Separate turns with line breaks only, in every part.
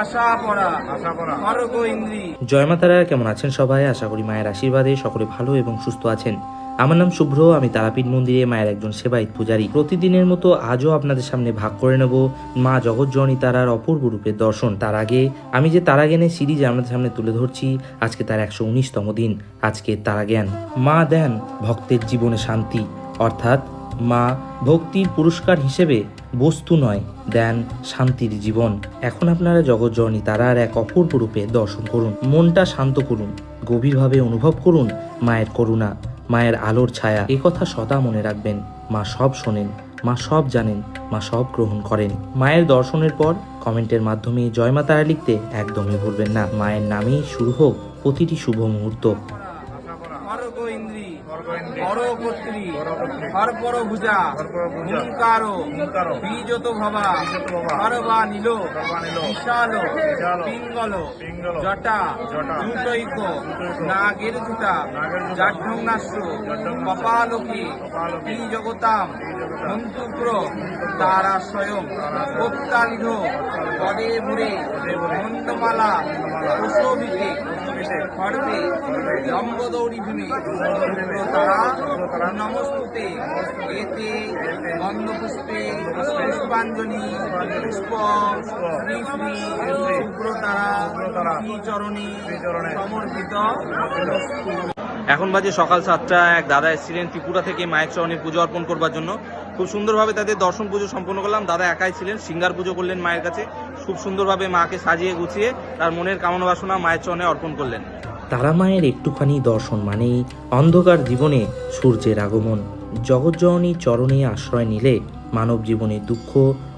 আশা পড়া। স্বর্গ ইন্দ্রি
জয় মাতারা কেমন আছেন সবাই? আশা করি মায়ের আশীর্বাদে সকলে ভালো এবং সুস্থ আছেন। আমার নাম শুভ্র আমি তারাপীঠ মন্দিরে মায়ের একজন সেবায়িত পূজারী। প্রতিদিনের মতো আজও আপনাদের সামনে ভাগ করে নেব মা জগৎজননী তারার অপূর্ব রূপের দর্শন। তার আগে আমি যে তারাজ্ঞানের সিরিজ আপনাদের সামনে তুলে ধরছি আজকে তার একশো উনিশতম দিন। আজকে তারাজ্ঞান। মা দেন ভক্তের জীবনে শান্তি। অর্থাৎ মা ভক্তির পুরস্কার হিসেবে বস্তু নয় দেন শান্তির জীবন। এখন আপনারা জগৎজননী তারার এক অপূর্ব রূপে দর্শন করুন। মনটা শান্ত করুন, গভীরভাবে অনুভব করুন মায়ের করুণা, মায়ের আলোর ছায়া। এ কথা সদা মনে রাখবেন, মা সব শোনেন, মা সব জানেন, মা সব গ্রহণ করেন। মায়ের দর্শনের পর কমেন্টের মাধ্যমে জয় মা তারা লিখতে একদমই ভুলবেন না। মায়ের নামেই শুরু হোক প্রতিটি শুভ মুহূর্ত।
ইন্দ্রি পরকর্ত্রী হরপর ভুজা হুঙ্কার বীজত ভবা সর্বা নীল বিশাল পিঙ্গল জটা জুটৈক নাগের জুটা জাঢ্যংনাশ্য কপালকে কি জগতাম মন্তুপ্র তারা স্বয়ং প্রত্যালিধ পদে প্রসবিতে তারা নমস্তুতে এতে গন্ধপুষ্পে পুষ্পাঞ্জলি পুষ্প শ্রী শ্রী শুভ্রতারা শ্রী চরণে সমর্পিত।
এখন বাজে সকাল সাতটা এক দাদা এসেছিলেন ত্রিপুরা থেকে মায়ের চরণে পুজো অর্পণ করবার জন্য। খুব সুন্দরভাবে তাদের দর্শন পুজো সম্পন্ন করলাম। দাদা একাই ছিলেন সিঙ্গার পুজো করলেন মায়ের কাছে। খুব সুন্দরভাবে মাকে সাজিয়ে গুছিয়ে তার মনের কামনা বাসনা মায়ের চরণে অর্পণ করলেন।
তারা মায়ের একটুখানি দর্শন মানেই অন্ধকার জীবনে সূর্যের আগমন। জগজ্জননী চরণে আশ্রয় নিলে মানব জীবনের দুঃখ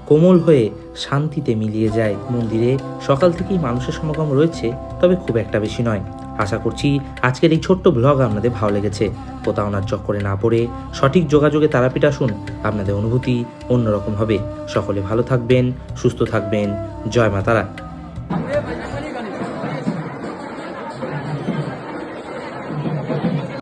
কোমল হয়ে শান্তিতে মিলিয়ে যায়। মন্দিরে সকাল থেকেই মানুষের সমাগম রয়েছে, তবে খুব একটা বেশি নয়। আশা করছি আজকের এই ছোট্ট ব্লগ আপনাদের ভালো লেগেছে। প্রতারণার চক্করে না পড়ে সঠিক যোগাযোগে তারাপীঠ আসুন, আপনাদের অনুভূতি অন্যরকম হবে। সকলে ভালো থাকবেন, সুস্থ থাকবেন। জয় মা তারা